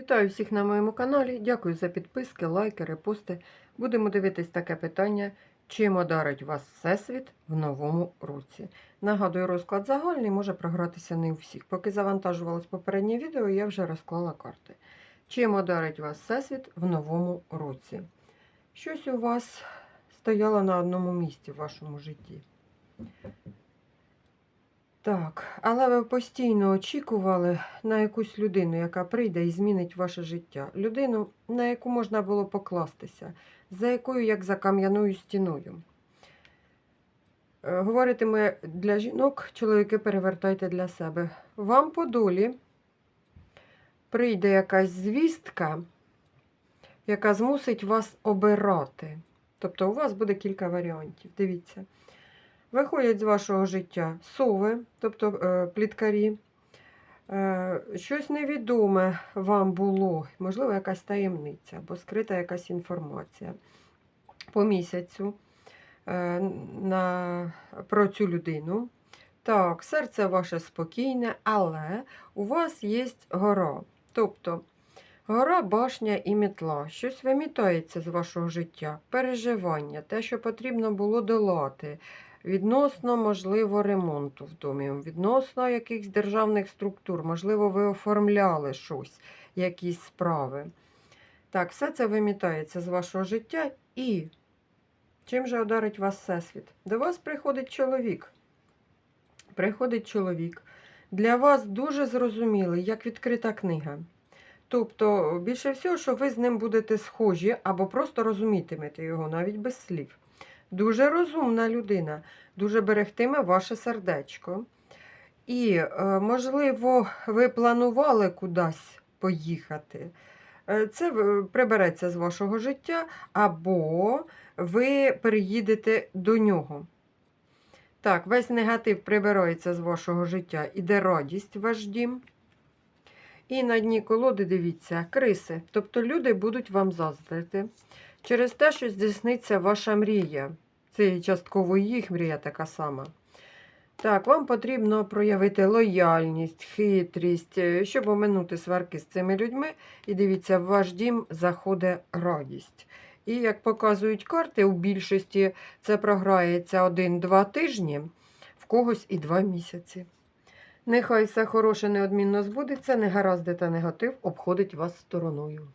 Вітаю всіх на моєму каналі. Дякую за підписки, лайки, репости. Будемо дивитись таке питання, чим одарить вас Всесвіт в новому році. Нагадую, розклад загальний може програтися не у всіх. Поки завантажувалось попереднє відео, я вже розклала карти. Чим одарить вас Всесвіт в новому році? Щось у вас стояло на одному місці в вашому житті. Так, але ви постійно очікували на якусь людину, яка прийде і змінить ваше життя. Людину, на яку можна було покластися, за якою, як за кам'яною стіною. Е, Говоритиме для жінок, чоловіки перевертайте для себе. Вам по долі прийде якась звістка, яка змусить вас обирати. Тобто у вас буде кілька варіантів. Дивіться. Виходять з вашого життя сови, тобто е, пліткарі. Е, щось невідоме вам було, можливо, якась таємниця або скрита якась інформація по місяцю е, на, про цю людину. Так, серце ваше спокійне, але у вас є гора. Тобто гора, башня і мітла. Щось вимітається з вашого життя, переживання, те, що потрібно було долати. Відносно, можливо, ремонту в домі, відносно якихось державних структур, можливо, ви оформляли щось, якісь справи. Так, все це вимітається з вашого життя і чим же одарить вас Всесвіт? До вас приходить чоловік. Приходить чоловік. Для вас дуже зрозумілий, як відкрита книга. Тобто, більше всього, що ви з ним будете схожі або просто розумітимете його, навіть без слів. Дуже розумна людина, дуже берегтиме ваше сердечко. І, е, можливо, ви планували кудись поїхати. Е, Це прибереться з вашого життя, або ви переїдете до нього. Так, весь негатив прибирається з вашого життя, іде радість ваш дім. І на дні колоди дивіться, криси. Тобто люди будуть вам заздрити. Через те, що здійсниться ваша мрія. Це частково їх мрія така сама. Так, вам потрібно проявити лояльність, хитрість, е, щоб оминути сварки з цими людьми. І дивіться, в ваш дім заходить радість. І як показують карти, у більшості це програється один-два тижні, в когось і два місяці. Нехай все хороше неодмінно збудеться, негаразди та негатив обходить вас стороною.